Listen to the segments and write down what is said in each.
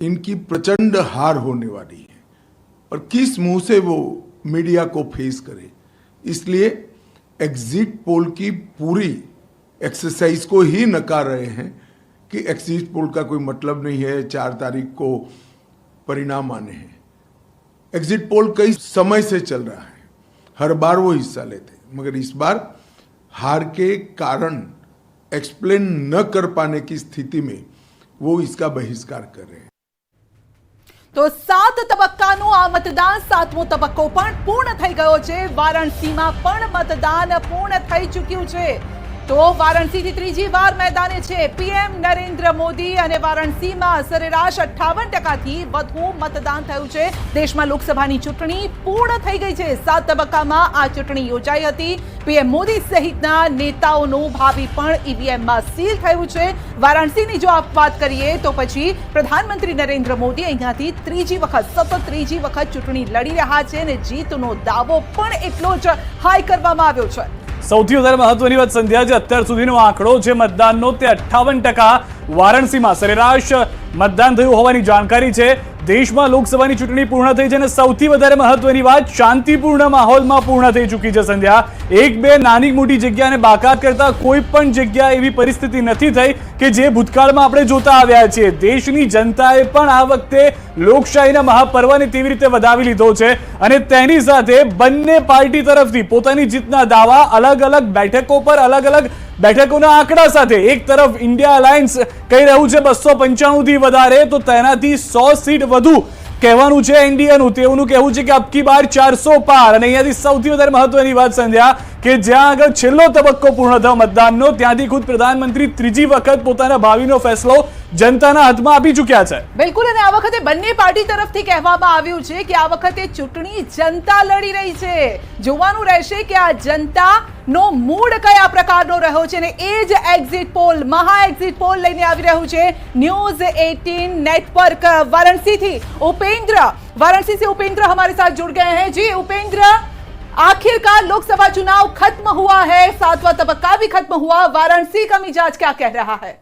इनकी प्रचंड हार होने वाली है। और किस मुँह से वो मीडिया को फेस करे? इसलिए एग्जिट पोल की पूरी एक्सरसाइज को ही नकार रहे हैं कि एग्जिट पोल का कोई मतलब नहीं है, चार तारीख को परिणाम आने हैं। एग्जिट पोल कई समय से चल रहा है। हर बार वो हिस्सा लेते हैं। मगर इस बार हार के कारण एक्सप्लेन न कर पाने की स्थिति में वो इसका बहिष्कार कर रहे हैं। તો સાત તબક્કાનું આ મતદાન, સાતમો તબક્કો પણ પૂર્ણ થઈ ગયો છે. વારાણસીમાં પણ મતદાન પૂર્ણ થઈ ચૂક્યું છે. તો વારાણસીથી ત્રીજી વાર મેદાને છે. પીએમ નરેન્દ્ર મોદી અને વારાણસીમાં સરેરાશ અઠ્ઠાવન ટકાથી વધુ મતદાન થયું છે. દેશમાં લોકસભાની ચૂંટણી પૂર્ણ થઈ ગઈ છે. સાત તબક્કામાં આ ચૂંટણી યોજાઈ હતી. પીએમ મોદી સહિતના નેતાઓનું ભાવિ પણ ઈવીએમમાં સીલ થયું છે. વારાણસીની જો આપ વાત કરીએ તો પછી પ્રધાનમંત્રી નરેન્દ્ર મોદી અહીંયાથી ત્રીજી વખત, સતત ત્રીજી વખત ચૂંટણી લડી રહ્યા છે અને જીતનો દાવો પણ એટલો જ હાઈ કરવામાં આવ્યો છે. સૌથી વધારે મહત્વની વાત સંધ્યા જે અત્યાર સુધીનો આંકડો છે મતદાનનો તે અઠ્ઠાવન ટકા વારાણસીમાં સરેરાશ મતદાન થયું હોવાની જાણકારી છે. દેશમાં લોકસભાની ચૂંટણી પૂર્ણ થઈ છે અને સૌથી વધારે મહત્વની વાત શાંતિપૂર્ણ માહોલમાં પૂર્ણ થઈ ચૂકી છે સંધ્યા. એક, બે નાની મોટી જગ્યાને બાકાત કરતા કોઈ પણ જગ્યા એવી પરિસ્થિતિ નથી થઈ કે જે ભૂતકાળમાં આપણે જોતા આવ્યા છીએ. દેશની જનતાએ પણ આ વખતે લોકશાહીના મહાપર્વને તેવી રીતે વધાવી લીધો છે અને તેની સાથે બંને પાર્ટી તરફથી પોતાની જીતના દાવા અલગ અલગ બેઠકો પર અલગ અલગ બેઠકોના આંકડા સાથે એક તરફ ઇન્ડિયા અલાયન્સ કહી રહ્યું છે બસો પંચાણુંથી વધારે, તો તેનાથી સો સીટ વધુ કહેવાનું છે એનડીએનું. તેઓનું કહેવું છે કે અબકી બાર ચારસો પાર. અને અહીંયાથી સૌથી વધારે મહત્વની વાત સંધ્યા કે જ્યાં આગળ છેલ્લો તબક્કો પૂર્ણ થયો મતદાનનો ત્યાંથી ખુદ પ્રધાનમંત્રી ત્રીજી વખત પોતાના ભાવિનો ફેસલો જનતાના હાથમાં આપી ચૂક્યા છે બિલકુલ અને આ વખતે બંને પાર્ટી તરફથી કહેવામાં આવ્યું છે કે આ વખતે ચૂંટણી જનતા લડી રહી છે જોવાનું રહેશે કે આ જનતા નો મૂડ કયા પ્રકારનો રહ્યો છે અને એ જ એક્ઝિટ પોલ મહા એક્ઝિટ પોલ લઈને આવી રહ્યું છે न्यूज 18 नेटवर्क वाराणसी थी उपेंद्र वाराणसी से उपेंद्र हमारे साथ जुड़ गए हैं जी उपेंद्र आखिरकार लोकसभा चुनाव खत्म हुआ है, सातवां तबक्का भी खत्म हुआ, वाराणसी का मिजाज क्या कह रहा है?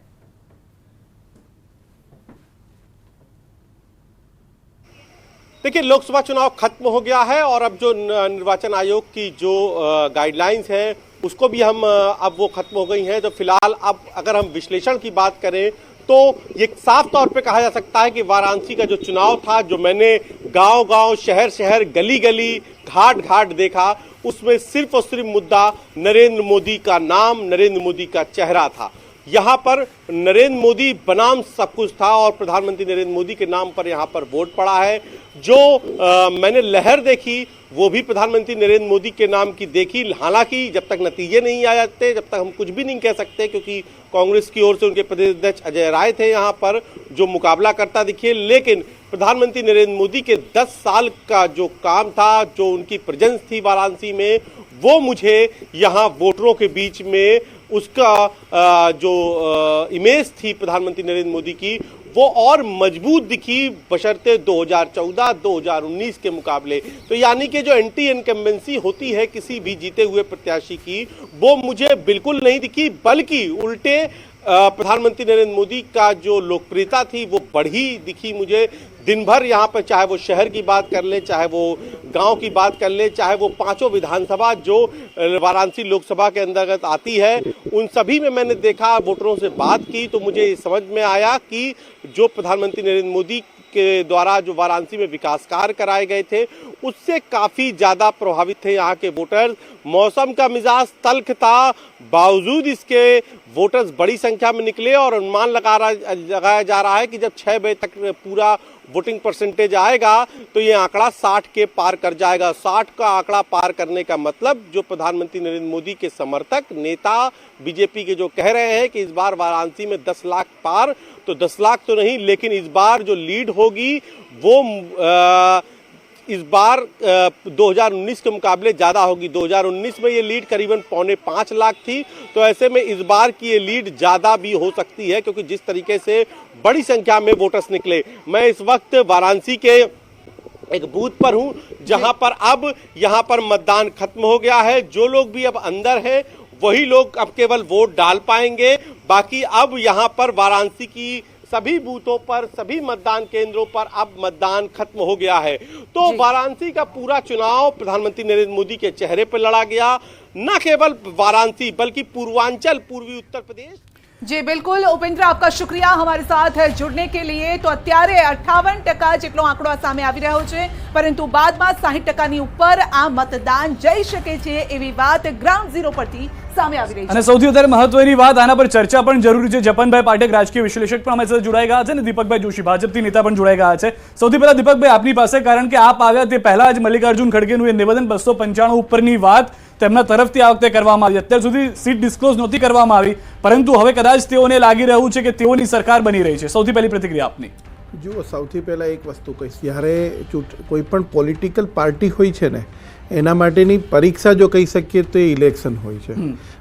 देखिए, लोकसभा चुनाव खत्म हो गया है और अब जो निर्वाचन आयोग की जो गाइडलाइंस है, उसको भी हम अब वो खत्म हो गई हैं। तो फ़िलहाल अब अगर हम विश्लेषण की बात करें तो ये साफ़ तौर पे कहा जा सकता है कि वाराणसी का जो चुनाव था, जो मैंने गाँव गाँव शहर शहर गली गली घाट घाट देखा, उसमें सिर्फ़ और सिर्फ़ मुद्दा नरेंद्र मोदी का नाम, नरेंद्र मोदी का चेहरा था। यहाँ पर नरेंद्र मोदी बनाम सब कुछ था और प्रधानमंत्री नरेंद्र मोदी के नाम पर यहाँ पर वोट पड़ा है। जो अ, मैंने लहर देखी वो भी प्रधानमंत्री नरेंद्र मोदी के नाम की देखी। हालाँकि जब तक नतीजे नहीं आ जाते जब तक हम कुछ भी नहीं कह सकते क्योंकि कांग्रेस की ओर से उनके प्रदेश अध्यक्ष अजय राय थे यहाँ पर जो मुकाबला करता दिखे लेकिन प्रधानमंत्री नरेंद्र मोदी के 10 साल का जो काम था जो उनकी प्रेजेंस थी वाराणसी में वो मुझे यहाँ वोटरों के बीच में उसका जो इमेज थी प्रधानमंत्री नरेंद्र मोदी की, वो और मज़बूत दिखी बशर्ते 2014 2019 के मुकाबले। तो यानी कि जो एंटी इनकम्बेंसी होती है किसी भी जीते हुए प्रत्याशी की, वो मुझे बिल्कुल नहीं दिखी, बल्कि उल्टे प्रधानमंत्री नरेंद्र मोदी का जो लोकप्रियता थी, वो बढ़ी दिखी मुझे। दिन भर यहाँ पर चाहे वो शहर की बात कर ले, चाहे वो गाँव की बात कर ले, चाहे वो पाँचों विधानसभा जो वाराणसी लोकसभा के अंतर्गत आती है, उन सभी में मैंने देखा, वोटरों से बात की तो मुझे समझ में आया कि जो प्रधानमंत्री नरेंद्र मोदी के द्वारा जो वाराणसी में विकास कार्य कराए गए थे, उससे काफ़ी ज़्यादा प्रभावित थे यहाँ के वोटर्स। मौसम का मिजाज तल्ख था, बावजूद इसके वोटर्स बड़ी संख्या में निकले और अनुमान लगा रहा, लगाया जा रहा है कि जब छः बजे तक पूरा वोटिंग परसेंटेज आएगा तो ये आंकड़ा 60 के पार कर जाएगा। 60 का आंकड़ा पार करने का मतलब जो प्रधानमंत्री नरेंद्र मोदी के समर्थक नेता बीजेपी के जो कह रहे हैं कि इस बार वाराणसी में 10 लाख पार तो 10 लाख तो नहीं लेकिन इस बार जो लीड होगी वो अ, इस बार 2019 के मुकाबले ज़्यादा होगी। 2019 में ये लीड करीबन पौने पाँच लाख थी तो ऐसे में इस बार की ये लीड ज़्यादा भी हो सकती है, क्योंकि जिस तरीके से बड़ी संख्या में वोटर्स निकले। मैं इस वक्त वाराणसी के एक बूथ पर हूँ, जहाँ पर अब यहाँ पर मतदान खत्म हो गया है। जो लोग भी अब अंदर हैं, वही लोग अब केवल वोट डाल पाएँगे। बाकी अब यहाँ पर वाराणसी की सभी बूथों पर सभी मतदान केंद्रों पर अब मतदान खत्म हो गया है। तो वाराणसी का पूरा चुनाव प्रधानमंत्री नरेंद्र मोदी के चेहरे पर लड़ा गया। न केवल वाराणसी बल्कि पूर्वांचल पूर्वी उत्तर प्रदेश જે બિલકુલ ઉપેન્દ્ર આપકા શુક્રિયા હમારે સાથ જોડને કે લીએ તો અત્યારે અઠાવન ટકા જેટલો આંકડો સામે આવી રહ્યો છે પરંતુ બાદમાં સાહીઠ ટકાની ઉપર આ મતદાન જઈ શકે છે એવી વાત ગ્રાઉન્ડ ઝીરો પરથી સામે આવી રહી છે સૌથી વધારે મહત્વની વાત આના પર ચર્ચા પણ જરૂરી છે. જપનભાઈ પાઠક રાજકીય વિશ્લેષક પણ અમારી ગયા છે અને દીપકભાઈ જોશી, ભાજપથી નેતા પણ જોડાઈ ગયા છે. સૌથી પહેલા દીપકભાઈ આપની પાસે, કારણ કે આપ આવ્યા તે પહેલા જ મલ્લિકાર્જુન ખડગેનું એ નિવેદન બસો પંચાણું ઉપરની વાત તેમના તરફથી આ વખતે કરવામાં આવી. અત્યાર સુધી સીટ ડિસ્ક્લોઝ નહોતી કરવામાં આવી, પરંતુ હવે કદાચ તેઓને લાગી રહ્યું છે કે તેઓની સરકાર બની રહી છે. સૌથી પહેલી પ્રતિક્રિયા આપની. જુઓ, સૌથી પહેલાં એક વસ્તુ કહીશ. જ્યારે કોઈ પણ પોલિટિકલ પાર્ટી હોય છે ને એના માટેની પરીક્ષા જો કહી શકીએ તો એ ઇલેક્શન હોય છે.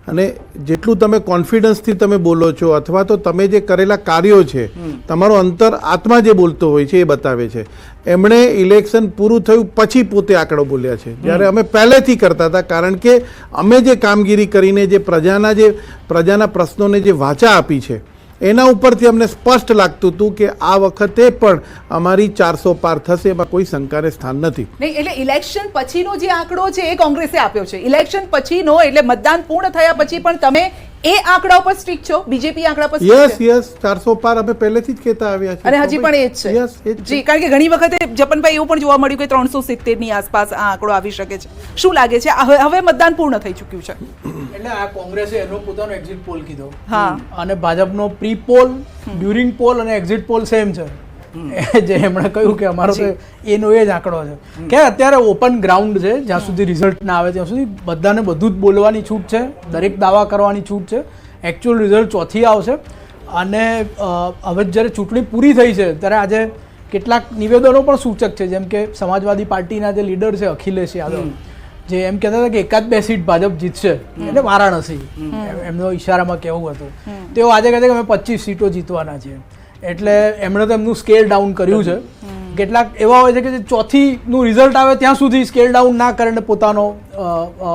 અને જેટલું તમે કોન્ફિડન્સથી તમે બોલો છો અથવા તો તમે જે કરેલા કાર્યો છે તમારો અંતર આત્મા જે બોલતો હોય છે એ બતાવે છે. એમણે ઇલેક્શન પૂરું થયું પછી પોતે આંકડો બોલ્યા છે. જ્યારે અમે પહેલેથી કરતા હતા કારણ કે અમે જે કામગીરી કરીને જે પ્રજાના જે પ્રજાના પ્રશ્નોને જે વાચા આપી છે એના ઉપરથી અમને સ્પષ્ટ લાગતું હતું કે આ વખતે પણ અમારી ચારસો પાર થશે, એમાં કોઈ શંકાને સ્થાન નથી. નહીં, એટલે ઇલેક્શન પછીનો જે આંકડો છે એ કોંગ્રેસે આપ્યો છે. ઇલેક્શન પછીનો એટલે મતદાન પૂર્ણ થયા પછી પણ તમે એ આંકડા ઉપર સ્ટ્રિક છો? બીજેપી આંકડા પર યસ યસ ચારસો પાર અમે પહેલેથી જ કહેતા આવ્યા છીએ. અને હજી પણ એ જ છે. યસ જી કારણ કે ઘણી વખતે જપનભાઈ એવું પણ જોવા મળ્યું કે ત્રણસો સિત્તેરની આસપાસ આ આંકડો આવી શકે છે. શું લાગે છે? હવે હવે મતદાન પૂર્ણ થઈ ચૂક્યું છે. એટલે આ કોંગ્રેસે એનો પોતાનો એક્ઝિટ પોલ કીધો. હા. અને ભાજપનો પ્રી પોલ ડ્યુરિંગ પોલ અને એક્ઝિટ પોલ સેમ છે. જે એમણે કહ્યું કે અમારો તો એનો એ જ આંકડો છે. કે અત્યારે ઓપન ગ્રાઉન્ડ છે જ્યાં સુધી રિઝલ્ટ ના આવે ત્યાં સુધી બધાને બધું જ બોલવાની છૂટ છે દરેક દાવા કરવાની છૂટ છે. એકચ્યુઅલ રિઝલ્ટ ચોથી આવશે. અને હવે જ્યારે ચૂંટણી પૂરી થઈ છે ત્યારે આજે કેટલાક નિવેદનો પણ સૂચક છે જેમ કે સમાજવાદી પાર્ટીના જે લીડર છે અખિલેશ યાદવ જે એમ કહેતા હતા કે એકાદ બે સીટ ભાજપ જીતશે એટલે વારાણસી. એમનો ઈશારામાં કેવું હતું. તેઓ આજે કહે છે કે અમે પચીસ સીટો જીતવાના છીએ. એટલે એમણે તો એમનું સ્કેલ ડાઉન કર્યું છે. કેટલાક એવા હોય છે કે જે ચોથીનું રિઝલ્ટ આવે ત્યાં સુધી સ્કેલ ડાઉન ના કરે ને પોતાનો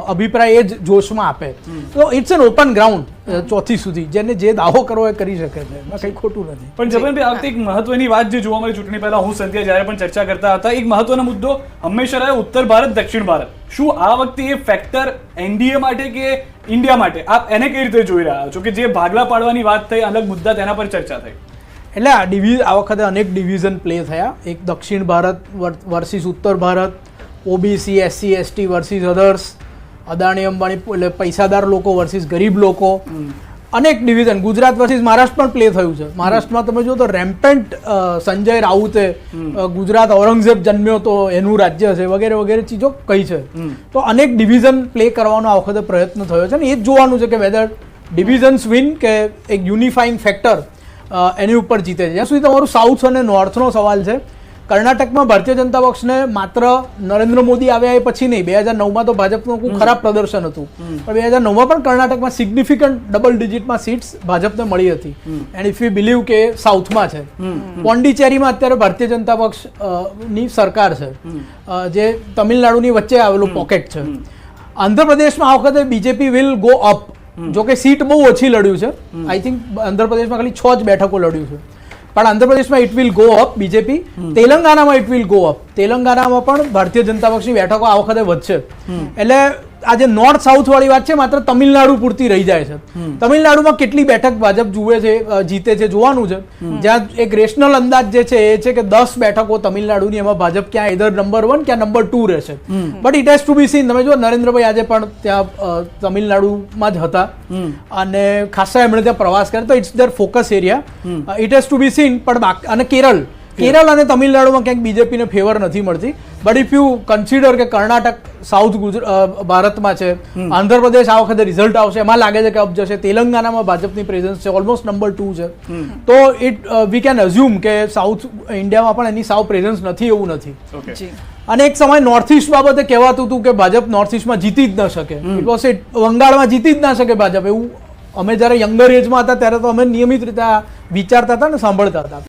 અભિપ્રાય એ જ જોશમાં આપે. તો ઇટ્સ એન ઓપન ગ્રાઉન્ડ ચોથી સુધી. જેને જે દાવો કરવો એ કરી શકે છે. એમાં કંઈ ખોટું નથી. પણ જબનભાઈ, આ એક મહત્વની વાત જે જોવા મળી ચૂંટણી પહેલા હું સંધ્યા જ્યારે પણ ચર્ચા કરતા હતા, એક મહત્વનો મુદ્દો હંમેશા રહ્યો ઉત્તર ભારત, દક્ષિણ ભારત. શું આ વખતે એ ફેક્ટર એનડીએ માટે કે ઇન્ડિયા માટે? આપ એને કઈ રીતે જોઈ રહ્યા છો? કે જે ભાગલા પાડવાની વાત થઈ, અલગ મુદ્દા તેના પર ચર્ચા થઈ. એટલે આ ડિવિઝ આ વખતે અનેક ડિવિઝન પ્લે થયા. એક દક્ષિણ ભારત વર્સિસ ઉત્તર Bharat OBC SC ST versus others Adani Ambani એટલે પૈસાદાર લોકો વર્સિસ ગરીબ લોકો. અનેક ડિવિઝન. ગુજરાત વર્સિસ મહારાષ્ટ્ર પણ પ્લે થયું છે. મહારાષ્ટ્રમાં તમે જો તો રેમ્પેન્ટ સંજય રાઉતે ગુજરાત ઔરંગઝેબ જન્મ્યો તો એનું રાજ્ય છે વગેરે વગેરે ચીજો કહી છે. તો અનેક ડિવિઝન પ્લે કરવાનો આ વખતે પ્રયત્ન થયો છે ને એ જ જોવાનું છે કે વેધર ડિવિઝન્સ વિન કે એક યુનિફાઈંગ ફેક્ટર એની ઉપર જીતે છે. જ્યાં સુધી તમારું સાઉથ અને નોર્થનો સવાલ છે કર્ણાટકમાં ભારતીય જનતા પક્ષને માત્ર નરેન્દ્ર મોદી આવ્યા એ પછી નહીં બે હજાર નવમાં તો ભાજપનું ખૂબ ખરાબ પ્રદર્શન હતું. પણ બે હજાર નવમાં પણ કર્ણાટકમાં સિગ્નિફિકન્ટ ડબલ ડિજિટમાં સીટ્સ ભાજપને મળી હતી. એન્ડ ઇફ યુ બિલીવ કે સાઉથમાં છે. પોન્ડિચેરીમાં અત્યારે ભારતીય જનતા પક્ષની સરકાર છે. જે તમિલનાડુની વચ્ચે આવેલું પોકેટ છે. આંધ્રપ્રદેશમાં આ વખતે બીજેપી વિલ ગો અપ જો કે સીટ બહુ ઓછી લડ્યું છે. આઈ થિંક આંધ્રપ્રદેશમાં ખાલી છ જ બેઠકો લડ્યું છે. પણ આંધ્રપ્રદેશમાં it will go up BJP તેલંગાનામાં it will go up તેલંગાનામાં પણ ભારતીય જનતા પક્ષની બેઠકો આ વખતે વધશે. એટલે આ જે નોર્થ સાઉથ વાળી વાત છે માત્ર તમિલનાડુ પૂરતી રહી જાય છે. તમિલનાડુમાં કેટલી બેઠક ભાજપ જુએ છે જીતે છે જોવાનું છે. જ્યાં એક રેશનલ અંદાજ જે છે એ છે કે દસ બેઠકો તમિલનાડુની એમાં ભાજપ ક્યાં ઇધર નંબર વન ક્યાં નંબર ટુ રહેશે. But it has to be seen તમે જો નરેન્દ્રભાઈ આજે પણ ત્યાં તમિલનાડુમાં જ હતા. અને ખાસા એમણે ત્યાં પ્રવાસ કર્યો. તો it's their focus area it has to be seen પણ બાક- અને કેરળ. કેરળ અને તમિલનાડુમાં ક્યાંક બીજેપીને ફેવર નથી મળતી. બટ ઇફ યુ કન્સિડર કે કર્ણાટક સાઉથ ગુજરાત ભારતમાં છે આંધ્રપ્રદેશ આ વખતે રિઝલ્ટ આવશે. એમાં લાગે છે કે અબ જશે. તેલંગાનામાં ભાજપની પ્રેઝન્સ છે. ઓલમોસ્ટ નંબર ટુ છે. તો ઇટ વી કેન અઝ્યુમ કે સાઉથ ઇન્ડિયામાં પણ એની સાવ પ્રેઝન્સ નથી એવું નથી. અને એક સમય નોર્થ ઇસ્ટ બાબતે કહેવાતું હતું કે ભાજપ નોર્થ ઇસ્ટમાં જીતી જ ન શકે. ઇટ વોઝ ઇટ બંગાળમાં જીતી જ ના શકે ભાજપ. એવું અમે જ્યારે યંગર એજમાં હતા ત્યારે તો અમે નિયમિત રીતે વિચારતા હતા ને સાંભળતા હતા.